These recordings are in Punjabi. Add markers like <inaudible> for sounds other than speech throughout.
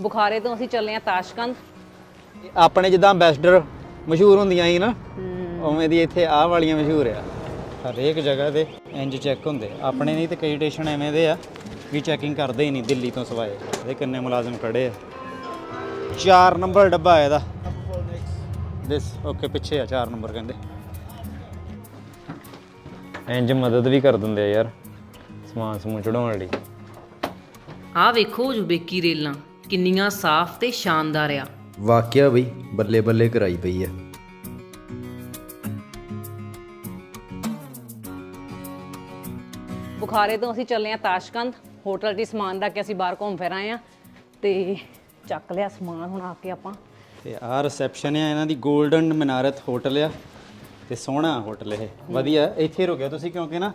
ਬੁਖਾਰੇ ਤੋਂ ਅਸੀਂ ਚੱਲੇ ਆ ਤਾਸ਼ਕੰਦ। ਆਪਣੇ ਜਿੱਦਾਂ ਐਂਬੈਸਡਰ ਮਸ਼ਹੂਰ ਹੁੰਦੀਆਂ ਸੀ ਨਾ ਉਵੇਂ ਦੀ ਇੱਥੇ ਆਹ ਵਾਲੀਆਂ ਮਸ਼ਹੂਰ ਆ। ਹਰੇਕ ਜਗ੍ਹਾ ਤੇ ਇੰਜ ਚੈੱਕ ਹੁੰਦੇ ਆਪਣੇ ਨਹੀਂ ਤੇ ਕਈ ਸਟੇਸ਼ਨ ਐਵੇਂ ਦੇ ਆ ਵੀ ਚੈਕਿੰਗ ਕਰਦੇ ਹੀ ਨਹੀਂ ਦਿੱਲੀ ਤੋਂ ਸਵਾਏ। ਇਹ ਕਿੰਨੇ ਮੁਲਾਜ਼ਮ ਖੜੇ ਆ। 4 ਨੰਬਰ ਡੱਬਾ ਇਹਦਾ। ਦਿਸ ਓਕੇ ਪਿੱਛੇ ਆ 4 ਨੰਬਰ ਕਹਿੰਦੇ। ਇੰਜ ਮਦਦ ਵੀ ਕਰ ਦਿੰਦੇ ਆ ਯਾਰ। ਸਮਾਨ ਸਮੂਨ ਚੜਾਉਣ ਲਈ। ਆਹ ਵੇਖੋ ਉਜ਼ਬੇਕੀ ਰੇਲਾਂ। ਕਿੰਨੀਆਂ ਸਾਫ਼ ਤੇ ਸ਼ਾਨਦਾਰ ਆ। ਵਾਕਿਆ ਬਈ ਬੱਲੇ ਬੱਲੇ ਕਰਾਈ ਪਈ ਆ। ਬੁਖਾਰੇ ਤੋਂ ਅਸੀਂ ਚੱਲੇ ਆ ਤਾਸ਼ਕੰਦ ਹੋਟਲ ਹੀ ਸਮਾਨ ਰੱਖ ਕੇ ਅਸੀਂ ਬਾਹਰ ਘੁੰਮ ਫਿਰ ਆਏ ਆ ਤੇ ਚੱਕ ਲਿਆ ਸਮਾਨ ਹੁਣ ਆ ਕੇ ਆਪਾਂ। ਤੇ ਆਹ ਰਿਸੈਪਸ਼ਨ ਆ ਇਹਨਾਂ ਦੀ 골ਡਨ ਮਨਾਰਤ ਹੋਟਲ ਆ ਤੇ ਸੋਹਣਾ ਹੋਟਲ ਇਹ। ਵਧੀਆ ਇੱਥੇ ਰੁਕਿਓ ਤੁਸੀਂ ਕਿਉਂਕਿ ਨਾ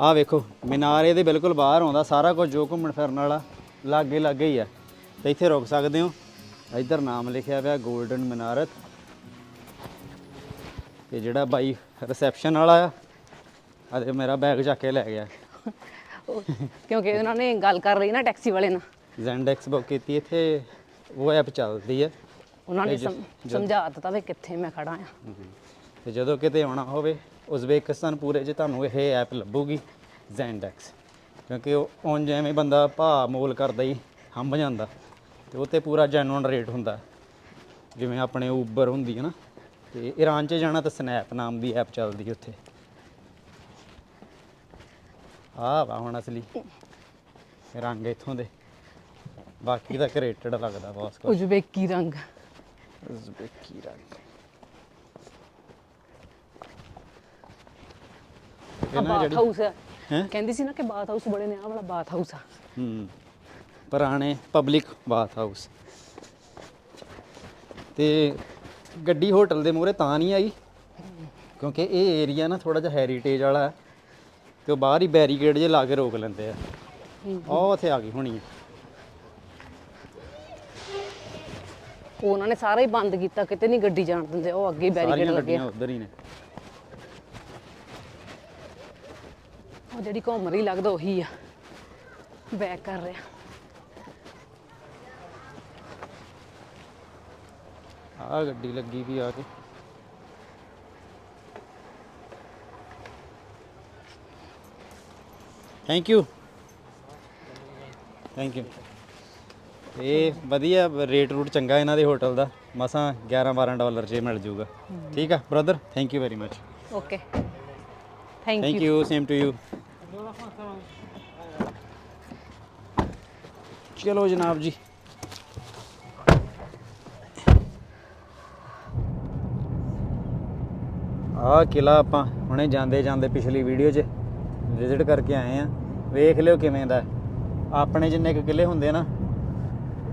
ਆਹ ਵੇਖੋ ਮੀਨਾਰ ਇਹਦੇ ਬਿਲਕੁਲ ਬਾਹਰ ਆਉਂਦਾ ਸਾਰਾ ਕੁਝ ਜੋ ਘੁੰਮਣ ਫਿਰਨ ਵਾਲਾ ਲਾਗੇ ਲਾਗੇ ਹੀ ਆ। ਤੇ ਇੱਥੇ ਰੁਕ ਸਕਦੇ ਹੋ। ਇੱਧਰ ਨਾਮ ਲਿਖਿਆ ਹੋਇਆ 골ਡਨ ਮਨਾਰਤ ਤੇ ਜਿਹੜਾ ਬਾਈ ਰਿਸੈਪਸ਼ਨ ਵਾਲਾ ਆ ਅਤੇ ਮੇਰਾ ਬੈਗ ਚੱਕ ਕੇ ਲੈ ਗਿਆ। ਕਿਉਂਕਿ ਉਹਨਾਂ ਨੇ ਗੱਲ ਕਰ ਰਹੀ ਨਾ ਟੈਕਸੀ ਵਾਲੇ ਨਾਲ। ਜ਼ੈਂਡੈਕਸ ਬੁੱਕ ਕੀਤੀ ਇੱਥੇ ਉਹ ਐਪ ਚੱਲਦੀ ਹੈ ਉਹਨਾਂ ਨੇ ਸਮ- ਸਮਝਾ ਦਿੱਤਾ ਵੀ ਕਿੱਥੇ ਮੈਂ ਖੜਾ ਆ। ਤੇ ਜਦੋਂ ਕਿਤੇ ਆਉਣਾ ਹੋਵੇ ਉਜ਼ਬੇਕਿਸਤਾਨ ਪੂਰੇ 'ਚ ਤੁਹਾਨੂੰ ਇਹ ਐਪ ਲੱਭੂਗੀ ਜ਼ੈਂਡੈਕਸ ਕਿਉਂਕਿ ਉਹ ਉਂਝ ਐਵੇਂ ਬੰਦਾ ਭਾ ਮੋਲ ਕਰਦਾ ਹੀ ਹੰਭ ਜਾਂਦਾ। ਤੇ ਉਹ ਤੇ ਪੂਰਾ ਜੈਨੂਨ ਰੇਟ ਹੁੰਦਾ। ਜਿਵੇਂ ਆਪਣੇ ਉਬਰ ਹੁੰਦੀ ਹੈ ਨਾ ਤੇ ਈਰਾਨ 'ਚ ਜਾਣਾ ਤਾਂ ਸਨੈਪ ਨਾਮ ਦੀ ਐਪ ਚੱਲਦੀ ਉੱਥੇ। ਆਹ ਵਾ ਹੁਣ ਅਸਲੀ। ਰੰਗ ਇੱਥੋਂ ਦੇ। ਬਾਕੀ ਤਾਂ ਕ੍ਰੇਟਡ ਲੱਗਦਾ ਬਹੁਤ ਕੁਛ। ਉਜ਼ਬੇਕੀ ਰੰਗ। ਉਜ਼ਬੇਕੀ ਰੰਗ। ਆ ਬਾਥ ਹਾਊਸ ਆ। ਹੈਂ? ਕਹਿੰਦੀ ਸੀ ਨਾ ਕਿ ਬਾਥ ਹਾਊਸ ਬੜੇ ਨੇ ਆ ਵਾਲਾ ਬਾਥ ਹਾਊਸ ਆ। ਹੂੰ। ਪੁਰਾਣੇ ਪਬਲਿਕ ਬਾਥ ਹਾਊਸ ਤੇ ਗੱਡੀ ਹੋਟਲ ਦੇ ਮੂਹਰੇ ਤਾਂ ਨਹੀਂ ਆਈ ਕਿਉਂਕਿ ਇਹ ਏਰੀਆ ਨਾ ਥੋੜਾ ਜਿਹਾ ਹੈਰੀਟੇਜ ਵਾਲਾ ਹੈ ਤੇ ਉਹ ਬਾਹਰ ਹੀ ਬੈਰੀਕੇਡ ਜੇ ਲਾ ਕੇ ਰੋਕ ਲੈਂਦੇ ਆ। ਉਹ ਉੱਥੇ ਆ ਗਈ ਹੋਣੀ ਉਹਨਾਂ ਨੇ ਸਾਰਾ ਹੀ ਬੰਦ ਕੀਤਾ ਕਿਤੇ ਨਹੀਂ ਗੱਡੀ ਜਾਣ ਦਿੰਦੇ ਉਹ ਅੱਗੇ ਬੈਰੀਕੇਡ ਲੱਗੇ। ਆ ਉਧਰ ਹੀ ਨੇ। ਉਹ ਜਿਹੜੀ ਘੁੰਮ ਰਹੀ ਲੱਗਦਾ ਉਹੀ ਆ। ਬੈਕ ਕਰ ਰਿਹਾ। ਆ ਗੱਡੀ ਲੱਗੀ ਵੀ ਆ ਕੇ। ਥੈਂਕ ਯੂ ਥੈਂਕ ਯੂ ਇਹ ਵਧੀਆ ਰੇਟ ਰੂਟ ਚੰਗਾ ਇਹਨਾਂ ਦੇ ਹੋਟਲ ਦਾ। ਮਸਾਂ 11 12 ਡਾਲਰ 'ਚ ਮਿਲ ਜਾਊਗਾ ਠੀਕ ਆ brother thank you very much okay thank thank you you same to you ਚਲੋ ਜਨਾਬ ਜੀ। ਆਹ ਕਿਲਾ ਆਪਾਂ ਹੁਣੇ ਜਾਂਦੇ ਜਾਂਦੇ ਪਿਛਲੀ ਵੀਡੀਓ 'ਚ ਵਿਜ਼ਿਟ ਕਰਕੇ ਆਏ ਆ ਵੇਖ ਲਿਓ ਕਿਵੇਂ ਦਾ ਆਪਣੇ ਜਿੰਨੇ ਕੁ ਕਿਲੇ ਹੁੰਦੇ ਨਾ,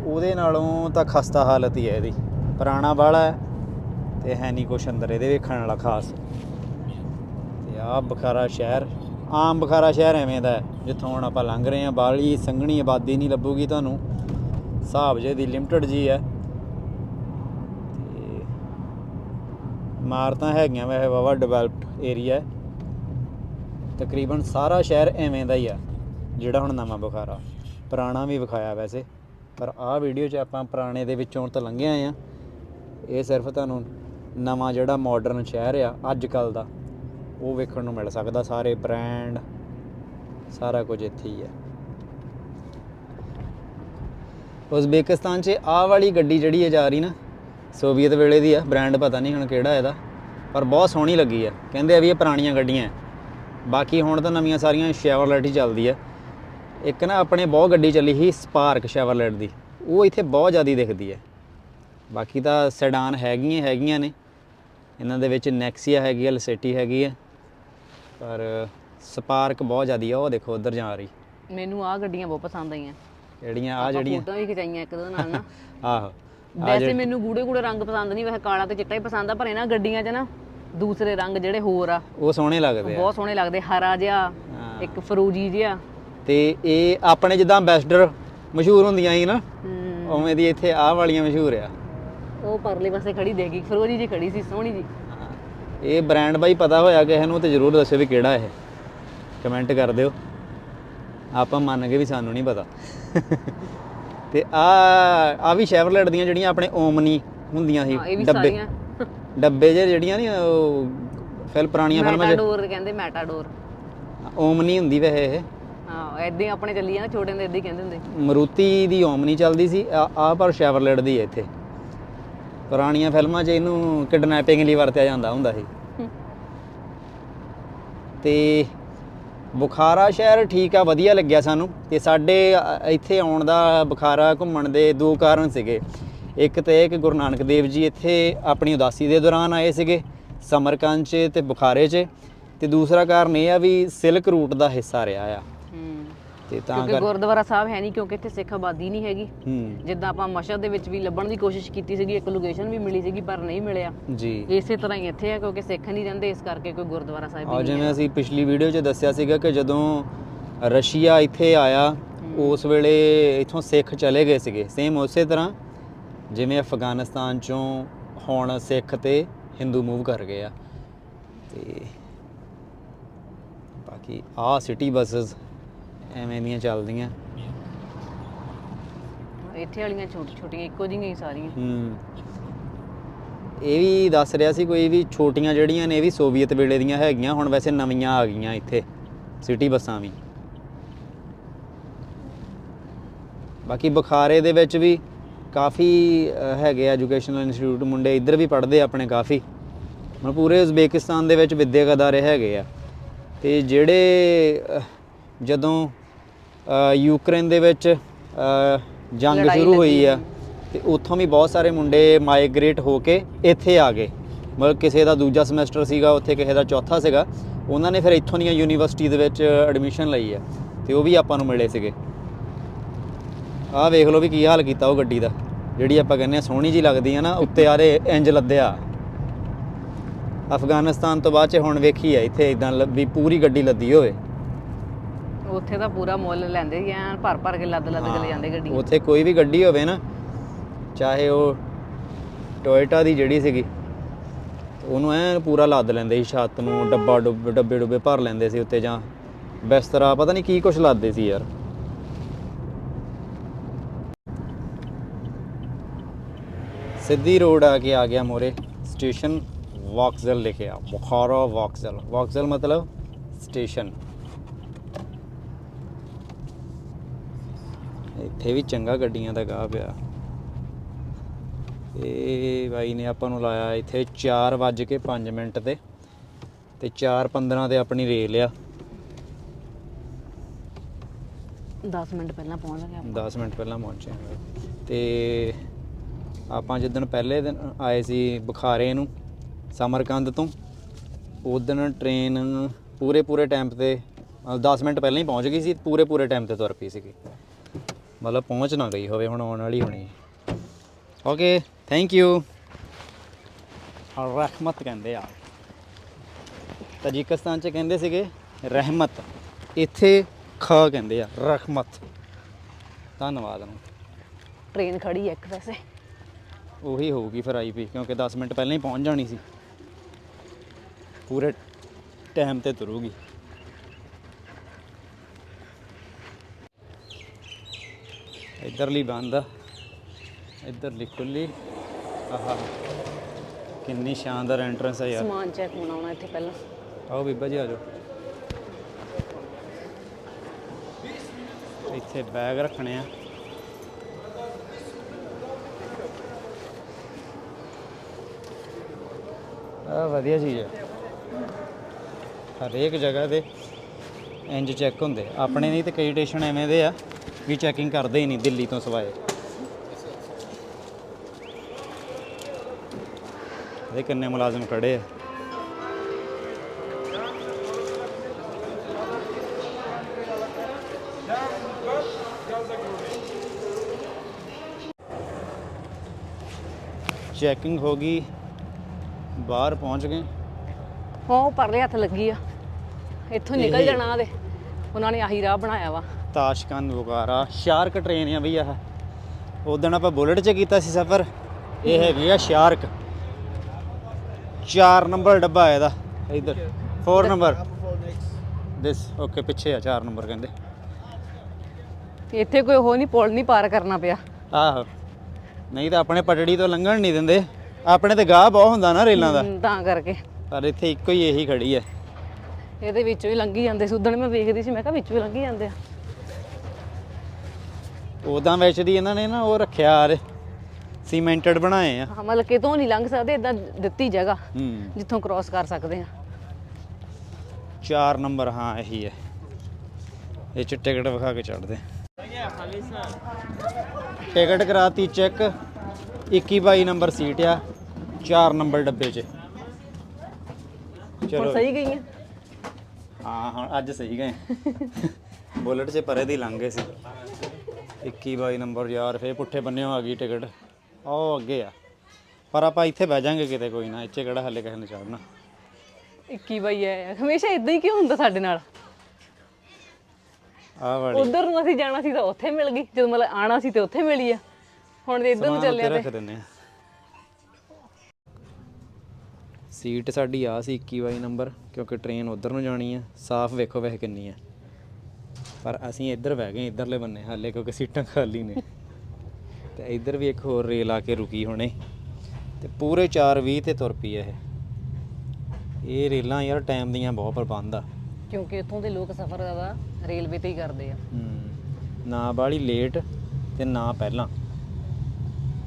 ਉਹਦੇ ਨਾਲੋਂ ਤਾਂ ਖਸਤਾ ਹਾਲਤ ਹੀ ਹੈ ਇਹਦੀ। ਪੁਰਾਣਾ ਬਾਲਾ ਹੈ ਤੇ ਹੈ ਨਹੀਂ ਕੁਛ ਅੰਦਰ, ਇਹਦੇ ਵੇਖਣ ਵਾਲਾ ਖਾਸ। ਤੇ ਆ ਬਖਾਰਾ ਸ਼ਹਿਰ, ਆਮ ਬਖਾਰਾ ਸ਼ਹਿਰ ਐਵੇਂ ਦਾ ਜਿੱਥੋਂ ਹੁਣ ਆਪਾਂ ਲੰਘ ਰਹੇ ਹਾਂ, ਬਾਹਲੀ ਸੰਘਣੀ ਆਬਾਦੀ ਨਹੀਂ ਲੱਭੂਗੀ ਤੁਹਾਨੂੰ। ਹਿਸਾਬ ਜੇ ਦੀ ਲਿਮਟਿਡ ਜੀ ਹੈ। ਇਮਾਰਤਾਂ ਹੈਗੀਆਂ ਵੈਸੇ ਵਾਵਾ ਡਿਵੈਲਪਡ ਏਰੀਆ ਹੈ ਤਕਰੀਬਨ ਸਾਰਾ ਸ਼ਹਿਰ ਐਵੇਂ ਦਾ ਹੀ ਆ, ਜਿਹੜਾ ਹੁਣ ਨਵਾਂ ਬੁਖਾਰਾ। ਪੁਰਾਣਾ ਵੀ ਵਿਖਾਇਆ ਵੈਸੇ, ਪਰ ਆਹ ਵੀਡੀਓ 'ਚ ਆਪਾਂ ਪੁਰਾਣੇ ਦੇ ਵਿੱਚੋਂ ਤਾਂ ਲੰਘੇ ਆਏ ਆ ਇਹ ਸਿਰਫ ਤੁਹਾਨੂੰ ਨਵਾਂ ਜਿਹੜਾ ਮਾਡਰਨ ਸ਼ਹਿਰ ਆ ਅੱਜ ਕੱਲ ਦਾ, ਉਹ ਵੇਖਣ ਨੂੰ ਮਿਲ ਸਕਦਾ। ਸਾਰੇ ਬ੍ਰਾਂਡ ਸਾਰਾ ਕੁਝ ਇੱਥੇ ਹੀ ਹੈ ਉਜ਼ਬੇਕਿਸਤਾਨ 'ਚ ਆਹ ਵਾਲੀ ਗੱਡੀ ਜਿਹੜੀ ਹੈ ਜਾ ਰਹੀ ਨਾ ਸੋਵੀਅਤ ਵੇਲੇ ਦੀ ਆ ਬ੍ਰਾਂਡ ਪਤਾ ਨਹੀਂ ਹੁਣ ਕਿਹੜਾ ਇਹਦਾ ਪਰ ਬਹੁਤ ਸੋਹਣੀ ਲੱਗੀ ਆ। ਕਹਿੰਦੇ ਆ ਵੀ ਇਹ ਪੁਰਾਣੀਆਂ ਗੱਡੀਆਂ ਬਾਕੀ ਹੁਣ ਤਾਂ ਨਵੀਆਂ ਸਾਰੀਆਂ ਸ਼ੈਵਰਲੈਟ ਹੀ ਚੱਲਦੀ ਆ। ਇੱਕ ਨਾ ਆਪਣੇ ਬਹੁਤ ਗੱਡੀ ਚੱਲੀ ਸੀ ਸਪਾਰਕ ਸ਼ੈਵਰਲੈਟ ਦੀ। ਉਹ ਇੱਥੇ ਬਹੁਤ ਜ਼ਿਆਦਾ ਦਿਖਦੀ ਹੈ ਬਾਕੀ ਤਾਂ ਸੈਡਾਨ ਹੈਗੀਆਂ ਹੈਗੀਆਂ ਨੇ। ਇਹਨਾਂ ਦੇ ਵਿੱਚ ਨੈਕਸੀਆ ਹੈਗੀ ਹੈ ਲਸੇਟੀ ਹੈਗੀ ਹੈ ਪਰ ਸਪਾਰਕ ਬਹੁਤ ਜ਼ਿਆਦੀ ਆ ਉਹ ਦੇਖੋ ਉਧਰ ਜਾ ਰਹੀ। ਮੈਨੂੰ ਆ ਗੱਡੀਆਂ ਬਹੁਤ ਪਸੰਦ ਆਈਆਂ। ਜਿਹੜੀਆਂ ਆ ਜਿਹੜੀਆਂ ਫੋਟੋਆਂ ਵੀ ਖਿਚਾਈਆਂ ਇੱਕ ਦੋ ਨਾਲ ਨਾ। <laughs> ਆਹੋ। ਵੈਸੇ ਮੈਨੂੰ ਗੂੜੇ ਗੂੜੇ ਰੰਗ ਪਸੰਦ ਨਹੀਂ ਵੈਸੇ ਕਾਲਾ ਤੇ ਚਿੱਟਾ ਹੀ ਪਸੰਦ ਆ ਪਰ ਇਹਨਾਂ ਗੱਡੀਆਂ 'ਚ ਨਾ ਦੂਸਰੇ ਰੰਗ ਜਿਹੜੇ ਹੋਰ ਆ ਉਹ ਸੋਹਣੇ ਲੱਗਦੇ ਆ। ਬਹੁਤ ਸੋਹਣੇ ਲੱਗਦੇ ਹਰਾ ਜਿਹਾ। ਇੱਕ ਫਰੋਜੀ ਜਿਹਾ। ਤੇ ਇਹ ਆਪਣੇ ਜਿੱਦਾਂ ਐਂਬੈਸਡਰ ਮਸ਼ਹੂਰ ਹੁੰਦੀਆਂ ਸੀ ਨਾ ਉਵੇਂ ਦੀ ਇੱਥੇ ਆਹ ਵਾਲੀਆਂ ਮਸ਼ਹੂਰ ਆ। ਉਹ ਪਰਲੇ ਪਾਸੇ ਖੜੀ ਦੇਖ ਗਈ ਫਰੋਜੀ ਜੀ ਖੜੀ ਸੀ ਸੋਹਣੀ ਜੀ। ਇਹ ਬ੍ਰਾਂਡ ਬਾਈ ਪਤਾ ਹੋਇਆ ਕਿਸੇ ਨੂੰ ਤੇ ਜਰੂਰ ਦੱਸਿਓ ਵੀ ਕਿਹੜਾ ਇਹ। ਕਮੈਂਟ ਕਰ ਦਿਓ। ਆਪਾਂ ਮੰਨ ਗਏ ਵੀ ਸਾਨੂੰ ਨਹੀਂ ਪਤਾ। ਤੇ ਆ ਆ ਵੀ ਸ਼ੈਵਰਲੇਟ ਦੀਆਂ ਜਿਹੜੀਆਂ ਆਪਣੇ ਓਮਨੀ ਹੁੰਦੀਆਂ ਸੀ ਡੱਬੇ। ਡੱਬੇ ਜਿਹੇ ਜਿਹੜੀਆਂ ਨਹੀਂ ਉਹ ਫਿਲ ਪੁਰਾਣੀਆਂ ਫਿਲਮਾਂ 'ਚ। ਮੈਟਾਡੋਰ ਕਹਿੰਦੇ ਮੈਟਾਡੋਰ ਓਮਨੀ ਹੁੰਦੀ ਵੈਸੇ ਇਹ। ਹਾਂ ਐਦਾਂ ਹੀ ਆਪਣੇ ਚੱਲੀ ਜਾਂਦੇ ਛੋਟੇ ਹੁੰਦੇ ਏਦਾਂ ਹੀ ਕਹਿੰਦੇ ਹੁੰਦੇ। ਮਰੂਤੀ ਦੀ ਓਮਨੀ ਚੱਲਦੀ ਸੀ ਆ ਆਹ ਪਰ ਸ਼ੈਵਰਲੇਟ ਦੀ ਹੈ ਇੱਥੇ। ਪੁਰਾਣੀਆਂ ਫਿਲਮਾਂ 'ਚ ਇਹਨੂੰ ਕਿਡਨੈਪਿੰਗ ਲਈ ਵਰਤਿਆ ਜਾਂਦਾ ਹੁੰਦਾ ਸੀ। ਤੇ ਬੁਖਾਰਾ ਸ਼ਹਿਰ ਠੀਕ ਆ, ਵਧੀਆ ਲੱਗਿਆ ਸਾਨੂੰ। ਤੇ ਸਾਡੇ ਇੱਥੇ ਆਉਣ ਦਾ ਬੁਖਾਰਾ ਘੁੰਮਣ ਦੇ ਦੋ ਕਾਰਨ ਸੀਗੇ। ਇੱਕ ਤੇ ਇਹ ਕਿ ਗੁਰੂ ਨਾਨਕ ਦੇਵ ਜੀ ਇੱਥੇ ਆਪਣੀ ਉਦਾਸੀ ਦੇ ਦੌਰਾਨ ਆਏ ਸੀਗੇ, ਸਮਰਕੰਦ 'ਚ ਤੇ ਬੁਖਾਰੇ 'ਚ। ਤੇ ਦੂਸਰਾ ਕਾਰਨ ਇਹ ਆ ਵੀ ਸਿਲਕ ਰੂਟ ਦਾ ਹਿੱਸਾ ਰਿਹਾ ਆ। ਤੇ ਤਾਂ ਕਿਉਂਕਿ ਕਰ ਗੁਰਦੁਆਰਾ ਸਾਹਿਬ ਹੈ ਨਹੀਂ ਕਿਉਂਕਿ ਇੱਥੇ ਸਿੱਖ ਆਬਾਦੀ ਨਹੀਂ ਹੈਗੀ। ਹੂੰ। ਜਿੱਦਾਂ ਆਪਾਂ ਮਸ਼ਹਦ ਦੇ ਵਿੱਚ ਵੀ ਲੱਭਣ ਦੀ ਕੋਸ਼ਿਸ਼ ਕੀਤੀ ਸੀਗੀ ਇੱਕ ਲੋਕੇਸ਼ਨ ਵੀ ਮਿਲੀ ਸੀਗੀ ਪਰ ਨਹੀਂ ਮਿਲਿਆ। ਜੀ। ਇਸੇ ਤਰ੍ਹਾਂ ਹੀ ਇੱਥੇ ਹੈ ਕਿਉਂਕਿ ਸਿੱਖ ਨਹੀਂ ਰਹਿੰਦੇ ਇਸ ਕਰਕੇ ਕੋਈ ਗੁਰਦੁਆਰਾ ਸਾਹਿਬ ਨਹੀਂ ਜਿਵੇਂ ਅਸੀਂ ਪਿਛਲੀ ਵੀਡੀਓ 'ਚ ਦੱਸਿਆ ਸੀਗਾ ਕਿ ਜਦੋਂ ਰਸ਼ੀਆ ਇੱਥੇ ਆਇਆ ਉਸ ਵੇਲੇ ਇਥੋਂ ਸਿੱਖ ਚਲੇ ਗਏ ਸੀਗੇ। ਸੇਮ ਉਸੇ ਤਰ੍ਹਾਂ ਜਿਵੇਂ ਅਫਗਾਨਿਸਤਾਨ ਚੋਂ ਹੁਣ ਸਿੱਖ ਤੇ ਹਿੰਦੂ ਮੂਵ ਕਰ ਗਏ ਆ। ਤੇ ਬਾਕੀ ਆ ਸਿਟੀ ਬੱਸਸ ਐਵੇਂ ਦੀਆਂ ਚੱਲਦੀਆਂ। ਇੱਥੇ ਵਾਲੀਆਂ ਛੋਟੀ ਛੋਟੀਆਂ ਇੱਕੋ ਜਿਹੀਆਂ ਹੀ ਸਾਰੀਆਂ। ਹੂੰ। ਇਹ ਵੀ ਦੱਸ ਰਿਹਾ ਸੀ ਕੋਈ ਵੀ ਛੋਟੀਆਂ ਜਿਹੜੀਆਂ ਨੇ ਇਹ ਵੀ ਸੋਵੀਅਤ ਵੇਲੇ ਦੀਆਂ ਹੈਗੀਆਂ ਹੁਣ ਵੈਸੇ ਨਵੀਆਂ ਆ ਗਈਆਂ ਇੱਥੇ ਸਿਟੀ ਬੱਸਾਂ ਵੀ। ਬਾਕੀ ਬੁਖਾਰੇ ਦੇ ਵਿੱਚ ਵੀ ਕਾਫੀ ਹੈਗੇ ਐਜੂਕੇਸ਼ਨਲ ਇੰਸਟੀਚਿਊਟ ਮੁੰਡੇ ਇੱਧਰ ਵੀ ਪੜ੍ਹਦੇ ਆਪਣੇ ਕਾਫੀ। ਮਤਲਬ ਪੂਰੇ ਉਜ਼ਬੇਕਿਸਤਾਨ ਦੇ ਵਿੱਚ ਵਿਦਿਅਕ ਅਦਾਰੇ ਹੈਗੇ ਆ। ਤੇ ਜਿਹੜੇ ਜਦੋਂ ਯੂਕਰੇਨ ਦੇ ਵਿੱਚ ਜੰਗ ਸ਼ੁਰੂ ਹੋਈ ਆ ਤੇ ਉੱਥੋਂ ਵੀ ਬਹੁਤ ਸਾਰੇ ਮੁੰਡੇ ਮਾਈਗ੍ਰੇਟ ਹੋ ਕੇ ਇੱਥੇ ਆ ਗਏ। ਮਤਲਬ ਕਿਸੇ ਦਾ ਦੂਜਾ ਸਮੈਸਟਰ ਸੀਗਾ ਉੱਥੇ ਕਿਸੇ ਦਾ ਚੌਥਾ ਸੀਗਾ। ਉਹਨਾਂ ਨੇ ਫਿਰ ਇੱਥੋਂ ਦੀਆਂ ਯੂਨੀਵਰਸਿਟੀ ਦੇ ਵਿੱਚ ਐਡਮਿਸ਼ਨ ਲਈ ਆ ਤੇ ਉਹ ਵੀ ਆਪਾਂ ਨੂੰ ਮਿਲੇ ਸੀਗੇ। ਆਹ ਵੇਖ ਲਓ ਵੀ ਕੀ ਹਾਲ ਕੀਤਾ ਉਹ ਗੱਡੀ ਦਾ। ਜਿਹੜੀ ਆਪਾਂ ਕਹਿੰਦੇ ਆ ਸੋਹਣੀ ਜੀ ਲੱਗਦੀ ਆ ਨਾ ਉੱਤੇ ਆਰੇ ਇੰਜ ਲੱਦਿਆ। ਅਫਗਾਨਿਸਤਾਨ ਤੋਂ ਬਾਅਦ ਚ ਹੁਣ ਵੇਖੀ ਆ ਇੱਥੇ ਇਦਾਂ ਵੀ ਪੂਰੀ ਗੱਡੀ ਲੱਦੀ ਹੋਵੇ। ਉੱਥੇ ਤਾਂ ਪੂਰਾ ਮੁੱਲ ਲੈਂਦੇ ਹੀ ਐਨ ਭਰ ਭਰ ਕੇ ਲੱਦ ਲੱਦ ਕੇ ਲੈ ਜਾਂਦੇ ਗੱਡੀ। ਉੱਥੇ ਕੋਈ ਵੀ ਗੱਡੀ ਹੋਵੇ ਨਾ ਚਾਹੇ ਉਹ ਟੋਇਟਾ ਦੀ ਜਿਹੜੀ ਸੀਗੀ ਉਹਨੂੰ ਐਨ ਪੂਰਾ ਲੱਦ ਲੈਂਦੇ ਸੀ ਛੱਤ ਨੂੰ ਡੱਬਾ ਡੁੱਬ ਡੱਬੇ ਡੁੱਬੇ ਭਰ ਲੈਂਦੇ ਸੀ ਉੱਤੇ ਜਾਂ ਬਿਸਤਰਾ ਪਤਾ ਨਹੀਂ ਕੀ ਕੁਛ ਲੱਦਦੇ ਸੀ ਯਾਰ। ਸਿੱਧੀ ਰੋਡ ਆ ਕੇ ਆ ਗਿਆ ਮੋਰੇ ਸਟੇਸ਼ਨ ਵਾਕਜ਼ਲ ਲਿਖਿਆ ਬੁਖਾਰਾ ਵਾਕਜ਼ਲ। ਵਾਕਜ਼ਲ ਮਤਲਬ ਸਟੇਸ਼ਨ। ਇੱਥੇ ਵੀ ਚੰਗਾ ਗੱਡੀਆਂ ਦਾ ਗਾਹ ਪਿਆ ਇਹ ਬਾਈ ਨੇ ਆਪਾਂ ਨੂੰ ਲਾਇਆ ਇੱਥੇ 4 ਵੱਜ ਕੇ 5 ਮਿੰਟ ਤੇ ਤੇ 4:15 ਤੇ ਆਪਣੀ ਰੇਲ ਆ। 10 ਮਿੰਟ ਪਹਿਲਾਂ ਪਹੁੰਚ ਗਏ ਆਪਾਂ। 10 ਮਿੰਟ ਪਹਿਲਾਂ ਪਹੁੰਚੇ ਹਾਂ ਤੇ ਆਪਾਂ ਜਿੱਦਣ ਪਹਿਲੇ ਦਿਨ ਆਏ ਸੀ ਬੁਖਾਰੇ ਨੂੰ ਸਮਰਕੰਦ ਤੋਂ ਉਦਣ ਟ੍ਰੇਨ ਪੂਰੇ ਪੂਰੇ ਟਾਈਮ ਤੇ 10 ਮਿੰਟ ਪਹਿਲਾਂ ਹੀ ਪਹੁੰਚ ਗਈ ਸੀ ਪੂਰੇ ਪੂਰੇ ਟਾਈਮ ਤੇ ਤੁਰ ਪਈ ਸੀਗੀ। ਮਤਲਬ ਪਹੁੰਚ ਨਾ ਗਈ ਹੋਵੇ ਹੁਣ ਆਉਣ ਵਾਲੀ ਹੋਣੀ। ਓਕੇ ਥੈਂਕ ਯੂ ਰਹਿਮਤ ਕਹਿੰਦੇ ਆ। ਤਜਿਕਸਤਾਨ ਚ ਕਹਿੰਦੇ ਸੀਗੇ ਰਹਿਮਤ। ਇੱਥੇ ਖ ਕਹਿੰਦੇ ਆ ਰਹਿਮਤ। ਧੰਨਵਾਦ ਨੂੰ। ਟ੍ਰੇਨ ਖੜੀ ਹੈ ਇੱਕ ਵੈਸੇ। ਉਹੀ ਹੋਊਗੀ ਫਿਰ ਆਈ ਪੀ ਕਿਉਂਕਿ 10 ਮਿੰਟ ਪਹਿਲਾਂ ਹੀ ਪਹੁੰਚ ਜਾਣੀ ਸੀ। ਪੂਰੇ ਟਾਈਮ ਤੇ ਤੁਰੂਗੀ। ਇਧਰਲੀ ਬੰਦ ਆ। ਇਧਰਲੀ ਖੁੱਲੀ। ਆਹਾ ਕਿੰਨੀ ਸ਼ਾਨਦਾਰ ਐਂਟਰੈਂਸ ਹੈ ਯਾਰ। ਸਮਾਨ ਚੈੱਕ ਹੋਣਾ ਆਉਣਾ ਇੱਥੇ ਪਹਿਲਾਂ। ਆਓ ਬੀਬਾ ਜੀ ਆ ਜਾਓ। ਇੱਥੇ ਬੈਗ ਰੱਖਣੇ ਆ। ਆ ਵਧੀਆ ਚੀਜ਼ ਹੈ ਹਰੇਕ ਜਗ੍ਹਾ ਤੇ ਇੰਜ ਚੈੱਕ ਹੁੰਦੇ। ਆਪਣੇ ਨਹੀਂ ਤੇ ਕਈ ਸਟੇਸ਼ਨ ਐਵੇਂ ਦੇ ਆ। ਵੀ ਚੈਕਿੰਗ ਕਰਦੇ ਹੀ ਨਹੀਂ ਦਿੱਲੀ ਤੋਂ ਸਵਾਏ। ਇਹ ਕਿੰਨੇ ਮੁਲਾਜ਼ਮ ਖੜੇ ਆ। ਚੈਕਿੰਗ ਹੋ ਗਈ। ਬਾਹਰ ਪਹੁੰਚ ਗਏ। ਉਹ ਪਰਲੇ ਹੱਥ ਲੱਗੀ ਆ। ਇੱਥੋਂ ਨਿਕਲ ਜਾਣਾ ਦੇ ਉਹਨਾਂ ਨੇ ਆਹੀ ਰਾਹ ਬਣਾਇਆ ਵਾ। ਤਾਸ਼ਕੰਦ ਵਗਾਰਾ ਸ਼ਾਰਕ ਟ੍ਰੇਨ ਆ ਬਈ ਆਹ। ਉਦੋਂ ਆਪਾਂ ਬੁਲਟ 'ਚ ਕੀਤਾ ਸੀ ਸਫ਼ਰ ਇਹ ਹੈਗੀ ਆ ਸ਼ਾਰਕ 4 ਨੰਬਰ ਡੱਬਾ ਹੈ ਇਹਦਾ ਇਧਰ। 4 ਨੰਬਰ ਦਿਸ ਓਕੇ ਪਿੱਛੇ ਆ 4 ਨੰਬਰ ਕਹਿੰਦੇ। ਇੱਥੇ ਕੋਈ ਉਹ ਨਹੀਂ ਪੁਲ ਨਹੀਂ ਪਾਰ ਕਰਨਾ ਪਿਆ। ਆਹੋ। ਨਹੀਂ ਤਾਂ ਆਪਣੇ ਪਟੜੀ ਤੋਂ ਲੰਘਣ ਨਹੀਂ ਦਿੰਦੇ। ਆਪਣੇ ਤੇ ਗਾਹ ਬਹੁਤ ਹੁੰਦਾ ਨਾ ਰੇਲਾਂ ਦਾ। ਤਾਂ ਕਰਕੇ। ਪਰ ਇੱਥੇ ਇੱਕੋ ਹੀ ਇਹੀ ਖੜੀ ਹੈ ਇਹਦੇ ਵਿੱਚੋਂ ਹੀ ਲੰਘੀ ਜਾਂਦੇ। ਸੀ ਉਦੋਂ ਮੈਂ ਵੇਖਦੀ ਸੀ ਮੈਂ ਕਿਹਾ ਵਿੱਚੋਂ ਹੀ ਲੰਘੀ ਜਾਂਦੇ ਆ। ਉਦਾਂ ਵਿੱਚ ਦੀ ਇਹਨਾਂ ਨੇ ਨਾ ਉਹ ਰੱਖਿਆ ਆਰ ਸੀਮੈਂਟਡ ਬਣਾਏ ਆ। ਹਾਂ ਮਤਲਬ ਕਿਤੋਂ ਨਹੀਂ ਲੰਘ ਸਕਦੇ ਇਦਾਂ ਦਿੱਤੀ ਜਗ੍ਹਾ ਹੂੰ। ਜਿੱਥੋਂ ਕ੍ਰਾਸ ਕਰ ਸਕਦੇ ਆ। 4 ਨੰਬਰ ਹਾਂ ਇਹੀ ਹੈ। ਇਹ ਚ ਟਿਕਟ ਵਿਖਾ ਕੇ ਚੜਦੇ ਟਿਕਟ ਕਰਾਤੀ ਚੈੱਕ 21 22 ਨੰਬਰ ਸੀਟ ਆ 4 ਨੰਬਰ ਡੱਬੇ 'ਚ। ਹੁਣ ਚਲੋ। ਸਹੀ ਗਈ ਹਾਂ ਹੁਣ ਅੱਜ ਸਹੀ ਗਏ। ਬੁਲਟ 'ਚ ਪਰੇ ਦੀ ਲੰਘ ਗਏ ਸੀ। 21 22 ਨੰਬਰ ਯਾਰ ਫੇਰ ਪੁੱਠੇ ਬੰਨਿਓ ਆ ਗਈ ਟਿਕਟ। ਉਹ ਅੱਗੇ ਆ। ਪਰ ਆਪਾਂ ਇੱਥੇ ਬਹਿ ਜਾਾਂਗੇ ਕਿਤੇ ਕੋਈ ਨਾ ਇੱਥੇ ਕਿਹੜਾ ਹੱਲੇ ਕਿਸੇ ਨੇ ਚੜਨਾ 21 ਬਾਈ ਹੈ। ਹਮੇਸ਼ਾ ਇਦਾਂ ਹੀ ਕਿਉਂ ਹੁੰਦਾ ਸਾਡੇ ਨਾਲ? ਆਹ ਵਾਲੀ। ਉਧਰ ਨੂੰ ਅਸੀਂ ਜਾਣਾ ਸੀ ਤਾਂ ਉੱਥੇ ਮਿਲ ਗਈ। ਜਦੋਂ ਮਤਲਬ ਆਣਾ ਸੀ ਤੇ ਉੱਥੇ ਮਿਲੀ ਆ। ਹੁਣ ਜੇ ਇੱਧਰ ਨੂੰ ਚੱਲਿਆ ਤੇ ਰੱਖ ਦਿੰਨੇ ਆ। ਸੀਟ ਸਾਡੀ ਆ ਸੀ 21 ਵਾਈ ਨੰਬਰ ਕਿਉਂਕਿ ਟ੍ਰੇਨ ਉਧਰ ਨੂੰ ਜਾਣੀ ਆ। ਸਾਫ਼ ਵੇਖੋ ਵੈਸੇ ਕਿੰਨੀ ਆ। ਪਰ ਅਸੀਂ ਇੱਧਰ ਬਹਿ ਗਏ ਇੱਧਰਲੇ ਬੰਨੇ ਹਾਲੇ ਕਿਉਂਕਿ ਸੀਟਾਂ ਖਾਲੀ ਨੇ। ਤੇ ਇੱਧਰ ਵੀ ਇੱਕ ਹੋਰ ਰੇਲ ਆ ਕੇ ਰੁਕੀ ਹੁਣੇ। ਤੇ ਪੂਰੇ 4:20 ਤੇ ਤੁਰ ਪਈ ਇਹ। ਇਹ ਰੇਲਾਂ ਯਾਰ ਟਾਈਮ ਦੀਆਂ ਬਹੁਤ ਪ੍ਰਬੰਧ ਆ। ਕਿਉਂਕਿ ਇੱਥੋਂ ਦੇ ਲੋਕ ਸਫ਼ਰ ਜ਼ਿਆਦਾ ਰੇਲਵੇ ਤੇ ਹੀ ਕਰਦੇ ਆ। ਹਮ, ਨਾ ਬਾਹਲੀ ਲੇਟ ਤੇ ਨਾ ਪਹਿਲਾਂ।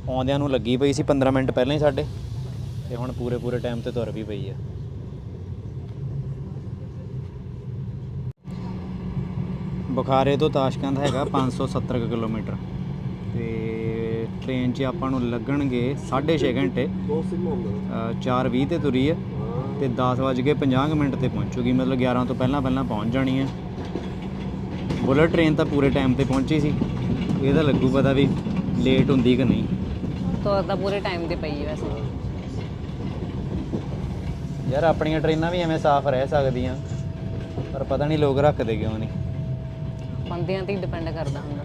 ਆਉਂਦਿਆਂ ਨੂੰ ਲੱਗੀ ਪਈ ਸੀ 15 ਮਿੰਟ ਪਹਿਲਾਂ ਹੀ ਸਾਡੇ। ਤੇ ਹੁਣ ਪੂਰੇ ਪੂਰੇ ਟਾਈਮ ਤੇ ਤੁਰ ਵੀ ਪਈ ਆ। ਬੁਖਾਰੇ ਤੋਂ ਤਾਸ਼ਕੰਦ ਹੈਗਾ 570 ਕੁ ਕਿਲੋਮੀਟਰ। ਤੇ ਟ੍ਰੇਨ 'ਚ ਆਪਾਂ ਨੂੰ ਲੱਗਣਗੇ 6.5 ਘੰਟੇ। 4:20 ਤੇ ਤੁਰੀ ਹੈ। ਤੇ 10:50 ਮਿੰਟ ਤੇ ਪਹੁੰਚੂਗੀ। ਮਤਲਬ 11 ਤੋਂ ਪਹਿਲਾਂ ਪਹਿਲਾਂ ਪਹੁੰਚ ਜਾਣੀ ਹੈ। ਬੁਲਟ ਟ੍ਰੇਨ ਤਾਂ ਪੂਰੇ ਟਾਈਮ ਤੇ ਪਹੁੰਚੀ ਸੀ। ਇਹਦਾ ਲੱਗੂ ਪਤਾ ਵੀ ਲੇਟ ਹੁੰਦੀ ਕਿ ਨਹੀਂ। ਤੁਰ ਤਾਂ ਪੂਰੇ ਟਾਈਮ ਤੇ ਪਈ ਹੈ ਵੈਸੇ। ਯਾਰ ਆਪਣੀਆਂ ਟ੍ਰੇਨਾਂ ਵੀ ਐਵੇਂ ਸਾਫ਼ ਰਹਿ ਸਕਦੀਆਂ। ਪਰ ਪਤਾ ਨਹੀਂ ਲੋਕ ਰੱਖਦੇ ਕਿਉਂ ਨਹੀਂ। ਬੰਦਿਆਂ ਤੇ ਹੀ ਡਿਪੈਂਡ ਕਰਦਾ ਹੁੰਦਾ।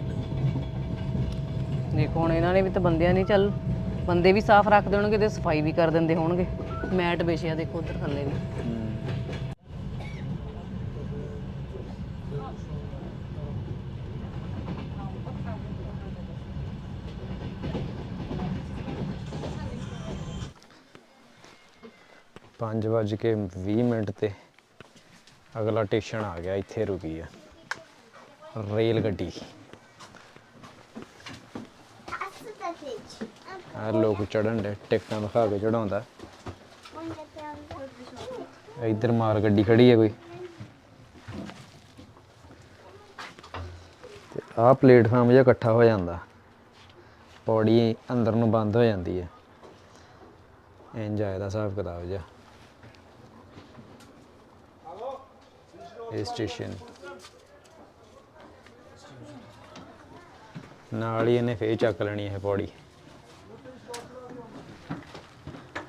ਦੇਖੋ, ਹੁਣ ਇਹਨਾਂ ਨੇ ਵੀ ਤਾਂ ਬੰਦਿਆਂ ਨਹੀਂ ਚੱਲ, ਬੰਦੇ ਵੀ ਸਾਫ਼ ਰੱਖਦੇ ਹੋਣਗੇ ਤੇ ਸਫ਼ਾਈ ਵੀ ਕਰ ਦਿੰਦੇ ਹੋਣਗੇ। ਮੈਟ ਵਿਛਿਆ ਦੇਖੋ ਉਧਰ ਥੱਲੇ ਵੀ। ਪੰਜ ਵੱਜ ਕੇ 20 ਮਿੰਟ ਤੇ ਅਗਲਾ ਸਟੇਸ਼ਨ ਆ ਗਿਆ, ਇੱਥੇ ਰੁਕੀ ਆ। ਰੇਲ ਗੱਡੀ। ਆ ਲੋਕ ਚੜਨ ਦੇ ਟਿਕਟਾਂ ਦਿਖਾ ਕੇ ਚੜਾਉਂਦਾ ਇੱਧਰ ਮਾਰ ਗੱਡੀ ਖੜੀ ਹੈ ਕੋਈ। ਤੇ ਆਹ ਪਲੇਟਫਾਰਮ ਜਿਹਾ ਇਕੱਠਾ ਹੋ ਜਾਂਦਾ। ਪੌੜੀ ਅੰਦਰ ਨੂੰ ਬੰਦ ਹੋ ਜਾਂਦੀ ਹੈ। ਇੰਜ ਆਇਆ ਦਾ ਹਿਸਾਬ ਕਿਤਾਬ ਜਿਹਾ। ਇਹ ਸਟੇਸ਼ਨ। ਨਾਲ ਹੀ ਇਹਨੇ ਫੇਰ ਚੱਕ ਲੈਣੀ ਇਹ ਪੌੜੀ।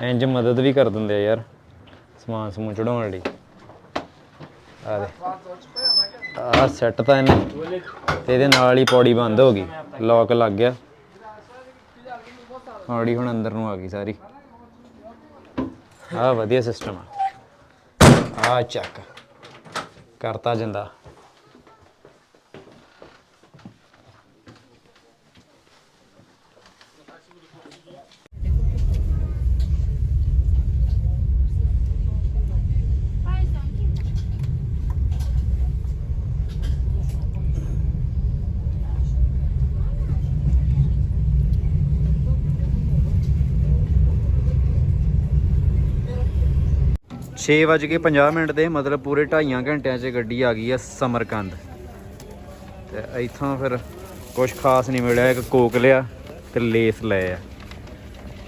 ਇੰਜ ਮਦਦ ਵੀ ਕਰ ਦਿੰਦੇ ਆ ਯਾਰ, ਸਮਾਨ ਸਮੂਨ ਚੜਾਉਣ ਲਈ। ਆ ਦੇ। ਆ ਸੈੱਟ ਤਾਂ ਇਹਨੇ ਤੇ ਇਹਦੇ ਨਾਲ ਹੀ ਪੌੜੀ ਬੰਦ ਹੋ ਗਈ ਲੌਕ ਲੱਗ ਗਿਆ। ਪੌੜੀ ਹੁਣ ਅੰਦਰ ਨੂੰ ਆ ਗਈ ਸਾਰੀ। ਆ ਵਧੀਆ ਸਿਸਟਮ ਆ। ਆ ਚੱਕ। ਕਰਤਾ ਜਾਂਦਾ। ਛੇ ਵੱਜ ਕੇ 50 ਮਿੰਟ ਦੇ, ਮਤਲਬ ਪੂਰੇ 2.5 ਘੰਟਿਆਂ 'ਚ ਗੱਡੀ ਆ ਗਈ ਆ ਸਮਰਕੰਦ। ਤੇ ਇੱਥੋਂ ਫਿਰ ਕੁਝ ਖਾਸ ਨਹੀਂ ਮਿਲਿਆ, ਇੱਕ ਕੋਕ ਲਿਆ ਤੇ ਲੇਸ ਲਏ ਆ।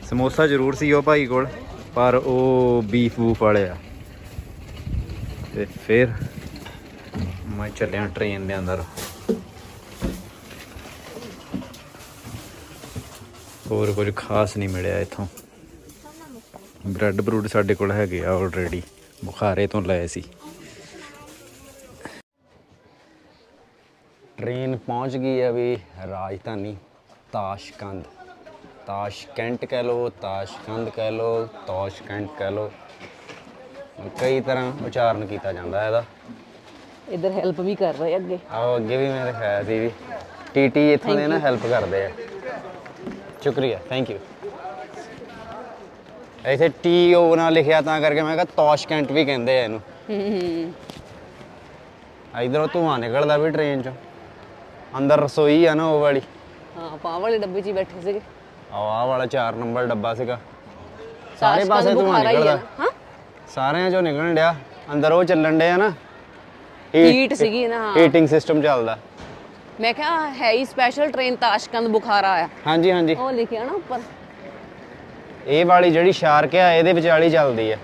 ਸਮੋਸਾ ਜ਼ਰੂਰ ਸੀ ਉਹ ਭਾਈ ਕੋਲ, ਪਰ ਉਹ ਬੀਫ ਬੂਫ ਵਾਲੇ ਆ। ਤੇ ਫਿਰ ਮੈਂ ਚੱਲਿਆ ਟ੍ਰੇਨ ਦੇ ਅੰਦਰ। ਹੋਰ ਕੁਝ ਖਾਸ ਨਹੀਂ ਮਿਲਿਆ ਇੱਥੋਂ। ਬ੍ਰੈਡ ਬਰੂਡ ਸਾਡੇ ਕੋਲ ਹੈਗੇ ਆ ਆਲਰੇਡੀ ਬੁਖਾਰੇ ਤੋਂ ਲਏ ਸੀ। ਟ੍ਰੇਨ ਪਹੁੰਚ ਗਈ ਹੈ ਵੀ ਰਾਜਧਾਨੀ ਤਾਸ਼ਕੰਦ। ਤਾਸ਼ਕੈਂਟ ਕਹਿ ਲੋ ਤਾਸ਼ਕੰਦ ਕਹਿ ਲੋ ਤਾਸ਼ਕੈਂਟ ਕਹਿ ਲੋ ਕਈ ਤਰ੍ਹਾਂ ਉਚਾਰਨ ਕੀਤਾ ਜਾਂਦਾ ਇਹਦਾ। ਇੱਧਰ ਹੈਲਪ ਵੀ ਕਰ ਰਹੇ ਅੱਗੇ। ਆਓ ਅੱਗੇ ਵੀ ਮੈਂ ਦਿਖਾਇਆ ਸੀ ਵੀ ਟੀਟੀ ਇੱਥੋਂ ਦੇ ਨਾ ਹੈਲਪ ਕਰਦੇ ਆ। ਸ਼ੁਕਰੀਆ ਥੈਂਕ ਯੂ ਇੱਥੇ ਟੀ ਓ ਨਾਲ ਲਿਖਿਆ ਤਾਂ ਕਰਕੇ ਮੈਂ ਕਿਹਾ ਤੋਸ਼ਕੈਂਟ ਵੀ ਕਹਿੰਦੇ ਆ ਇਹਨੂੰ। ਹੂੰ ਇਧਰੋਂ ਧੂਆਂ ਨਿਕਲਦਾ ਵੀ ਟ੍ਰੇਨ ਚੋਂ। ਅੰਦਰ ਰਸੋਈ ਆ ਨਾ ਉਹ ਵਾਲੀ। ਹਾਂ ਪਾਂ ਵਾਲੇ ਡੱਬੇ 'ਚ ਹੀ ਬੈਠੇ ਸੀਗੇ। ਆਹ ਆਹ ਵਾਲਾ 4 ਨੰਬਰ ਡੱਬਾ ਸੀਗਾ। ਸਾਰੇ ਪਾਸੇ ਧੂਆਂ ਆ ਨਿਕਲਦਾ। ਹਾਂ? ਸਾਰਿਆਂ ਚੋਂ ਨਿਕਲਣ ਡਿਆ। ਅੰਦਰ ਉਹ ਚੱਲਣ ਡਿਆ ਨਾ। ਹੀਟ ਸੀਗੀ ਨਾ ਹਾਂ। ਹੀਟਿੰਗ ਸਿਸਟਮ ਚੱਲਦਾ। ਮੈਂ ਕਿਹਾ ਹੈ ਹੀ ਸਪੈਸ਼ਲ ਟ੍ਰੇਨ ਤਾਸ਼ਕੰਦ ਬੁਖਾਰਾ ਆ ਹਾਂਜੀ ਹਾਂਜੀ। ਉਹ ਲਿਖਿਆ ਨਾ ਉੱਪਰ। ਇਹ ਵਾਲੀ ਜਿਹੜੀ ਸ਼ਾਰਕ ਆ ਇਹਦੇ ਵਿਚਾਲੀ ਚੱਲਦੀ ਆ।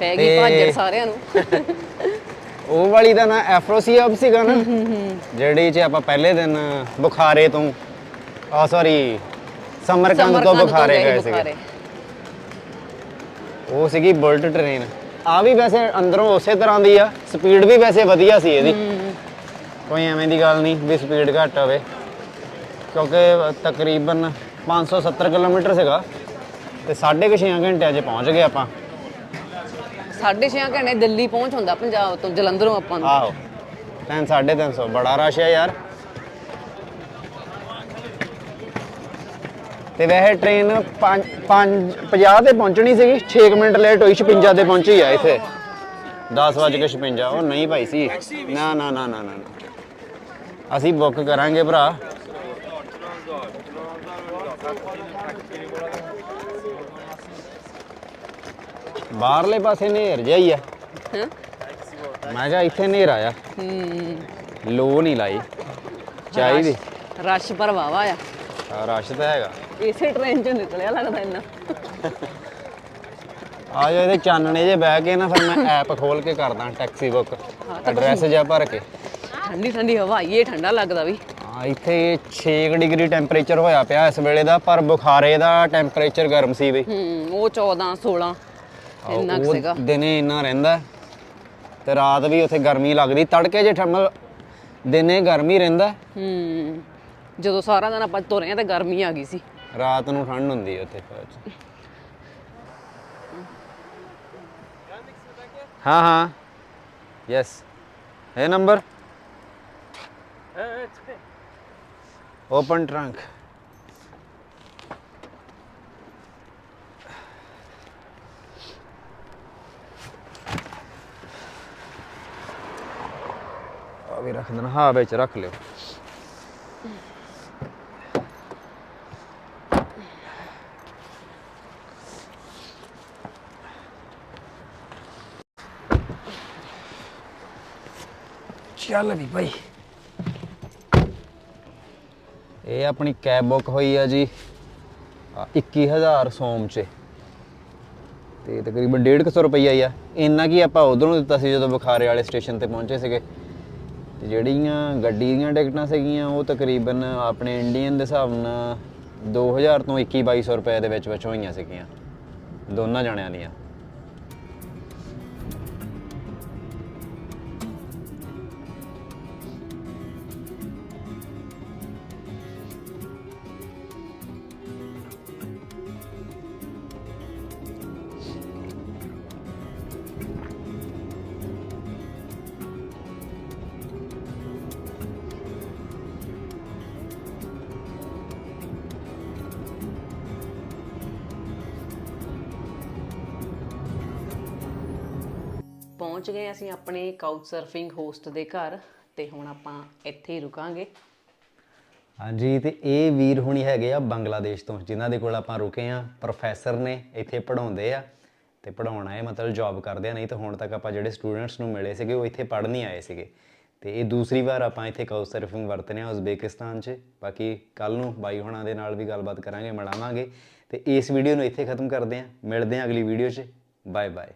ਪੈ ਗਈ ਤੇ- ਭਾਜੜ ਸਾਰਿਆਂ ਨੂੰ। <laughs> ਉਹ ਵਾਲੀ ਦਾ ਨਾਂ ਐਫਰੋਸੀਅਬ ਸੀਗਾ ਨਾ ਜਿਹੜੀ ਚ ਆਪਾਂ ਪਹਿਲੇ ਦਿਨ ਬੁਖਾਰੇ ਤੋਂ ਆ ਸੌਰੀ ਸਮਰਕੰਦ ਤੋਂ ਬੁਖਾਰੇ ਗਏ। ਸੀਗੇ। ਉਹ ਸੀਗੀ ਬੁਲਟ ਟ੍ਰੇਨ। ਆ ਵੀ ਵੈਸੇ ਅੰਦਰੋਂ ਉਸੇ ਤਰ੍ਹਾਂ ਦੀ ਆ ਸਪੀਡ ਵੀ ਵੈਸੇ ਵਧੀਆ ਸੀ ਇਹਦੀ। ਕੋਈ ਐਵੇਂ ਦੀ ਗੱਲ ਨਹੀਂ ਵੀ ਸਪੀਡ ਘੱਟ ਹੋਵੇ ਕਿਉਂਕਿ ਤਕਰੀਬਨ 570 ਕਿਲੋਮੀਟਰ ਸੀਗਾ ਤੇ 6.5 ਘੰਟਿਆਂ 'ਚ ਪਹੁੰਚ ਗਏ ਆਪਾਂ। ਸਾਢੇ ਛੇ ਘੰਟੇ ਦਿੱਲੀ ਪਹੁੰਚ ਹੁੰਦਾ ਪੰਜਾਬ ਤੋਂ ਜਲੰਧਰੋਂ ਆਪਾਂ ਨੂੰ। ਆਹੋ ਤਿੰਨ ਸਾਢੇ ਤਿੰਨ ਸੌ ਬੜਾ ਰਸ਼ ਹੈ ਯਾਰ। ਤੇ ਵੈਸੇ ਟ੍ਰੇਨ 5 50 ਤੇ ਪਹੁੰਚਣੀ ਸੀਗੀ 6 ਮਿੰਟ ਲੇਟ ਹੋਈ 56 ਤੇ ਪਹੁੰਚੀ ਆ ਇੱਥੇ। 10 ਵਜੇ ਕੇ 56 ਉਹ ਨਹੀਂ ਭਾਈ ਸੀ। ਨਾ ਨਾ ਨਾ ਨਾ। ਅਸੀਂ ਬੁੱਕ ਕਰਾਂਗੇ ਭਰਾ। ਬਾਹਰਲੇ ਪਾਸੇ ਨੇਰ ਜਿਹਾ ਹੀ ਆ। ਹਾਂ? ਮੈਂ ਕਿਹਾ ਇੱਥੇ ਹਨੇਰਾ ਆ। ਹੂੰ। ਲੋ ਨਹੀਂ ਲਾਈ। ਚਾਹੀਦੀ। ਰਸ਼ ਪਰ ਵਾਵਾ ਆ। ਆ ਰਸ਼ ਤਾਂ ਹੈਗਾ। ਇਸੇ ਟ੍ਰੇਨ ਚੋਂ ਨਿਕਲਿਆ ਲੱਗਦਾ ਇੰਨਾ। ਆ ਜਾ ਇਹਦੇ ਚਾਨਣੇ ਜੇ ਬਹਿ ਕੇ ਨਾ ਫਿਰ ਮੈਂ <laughs> ਐਪ ਖੋਲ ਕੇ ਕਰਦਾ ਟੈਕਸੀ ਬੁੱਕ ਐਡਰੈਸ ਜਿਹਾ ਭਰ ਕੇ। ਠੰਡੀ ਠੰਡੀ ਹਵਾ ਇਹ ਠੰਡਾ ਲੱਗਦਾ ਵੀ। ਇੱਥੇ 6 ਡਿਗਰੀ ਟੈਂਪਰੇਚਰ ਹੋਇਆ ਪਿਆ ਇਸ ਵੇਲੇ ਦਾ ਪਰ ਬੁਖਾਰੇ ਦਾ ਟੈਂਪਰੇਚਰ ਗਰਮ ਸੀ ਬਈ। ਹੂੰ ਉਹ 14 16 ਇੰਨਾ ਕੁ ਉਹ ਸੀਗਾ। ਦਿਨੇ ਇੰਨਾ ਰਹਿੰਦਾ ਤੇ ਰਾਤ ਵੀ ਉੱਥੇ ਗਰਮੀ ਲੱਗਦੀ। ਤੜਕੇ ਜੇ ਠੰਮਲ ਦਿਨੇ ਗਰਮੀ ਰਹਿੰਦਾ ਹੂੰ। ਜਦੋਂ ਸਾਰਾ ਦਿਨ ਆਪਾਂ ਤੁਰੇ ਆ ਤੇ ਗਰਮੀ ਆ ਗਈ ਸੀ। ਰਾਤ ਨੂੰ ਠੰਡ ਹੁੰਦੀ ਹੈ ਉੱਥੇ ਹਾਂ ਹਾਂ। ਯੈਸ ਹੈ ਨੰਬਰ? Open trunk. ਆ ਵੀ ਰੱਖ ਦੇਣਾ ਹਾਂ ਵਿੱਚ ਰੱਖ ਲਿਓ ਚੱਲ ਵੀ ਭਾਈ ਇਹ ਆਪਣੀ ਕੈਬ ਬੁੱਕ ਹੋਈ ਆ ਜੀ, ਆ 21000 ਸੋਮ ਚ। ਤੇ ਤਕਰੀਬਨ 150 ਰੁਪਈਆ ਹੀ ਆ। ਇੰਨਾ ਕੀ ਆਪਾਂ ਉਧਰੋਂ ਦਿੱਤਾ ਸੀ ਜਦੋਂ ਬੁਖਾਰੇ ਵਾਲੇ ਸਟੇਸ਼ਨ ਤੇ ਪਹੁੰਚੇ ਸੀਗੇ? ਤੇ ਜਿਹੜੀਆਂ ਗੱਡੀ ਦੀਆਂ ਟਿਕਟਾਂ ਸੀਗੀਆਂ, ਉਹ ਤਕਰੀਬਨ ਆਪਣੇ ਇੰਡੀਅਨ ਦੇ ਹਿਸਾਬ ਨਾਲ 2000 ਤੋਂ 21 2200 ਰੁਪਏ ਦੇ ਵਿੱਚ ਵਿੱਚ ਹੋਈਆਂ ਸੀਗੀਆਂ। ਦੋਨਾਂ ਜਣਿਆਂ ਦੀਆਂ। ਪਹੁੰਚ ਗਏ ਅਸੀਂ ਆਪਣੇ ਕਾਊਚ ਸਰਫਿੰਗ ਹੋਸਟ ਦੇ ਘਰ ਤੇ ਹੁਣ ਆਪਾਂ ਇੱਥੇ ਹੀ ਰੁਕਾਂਗੇ। ਹਾਂਜੀ, ਤੇ ਇਹ ਵੀਰ ਹੁਣੀ ਹੈਗੇ ਆ ਬੰਗਲਾਦੇਸ਼ ਤੋਂ, ਜਿਨ੍ਹਾਂ ਦੇ ਕੋਲ ਆਪਾਂ ਰੁਕੇ ਆ ਪ੍ਰੋਫੈਸਰ ਨੇ ਇੱਥੇ ਪੜਾਉਂਦੇ ਆ ਤੇ ਪੜਾਉਣਾ ਹੈ ਮਤਲਬ ਜੌਬ ਕਰਦੇ ਆ, ਨਹੀਂ ਤਾਂ ਹੁਣ ਤੱਕ ਆਪਾਂ ਜਿਹੜੇ ਸਟੂਡੈਂਟਸ ਨੂੰ ਮਿਲੇ ਸੀਗੇ, ਉਹ ਇੱਥੇ ਪੜ੍ਹਨ ਹੀ ਆਏ ਸੀਗੇ। ਤੇ ਇਹ ਦੂਸਰੀ ਵਾਰ ਆਪਾਂ ਇੱਥੇ ਕਾਊਚ ਸਰਫਿੰਗ ਵਰਤਨੇ ਆ ਉਜ਼ਬੇਕਿਸਤਾਨ 'ਚ। ਬਾਕੀ ਕੱਲ ਨੂੰ ਬਾਈ ਹੁਣਾਂ ਦੇ ਨਾਲ ਵੀ ਗੱਲਬਾਤ ਕਰਾਂਗੇ, ਮਿਲਾਵਾਂਗੇ। ਤੇ ਇਸ ਵੀਡੀਓ ਨੂੰ ਇੱਥੇ ਖਤਮ ਕਰਦੇ ਆ ਮਿਲਦੇ ਆ ਅਗਲੀ ਵੀਡੀਓ 'ਚ। Bye bye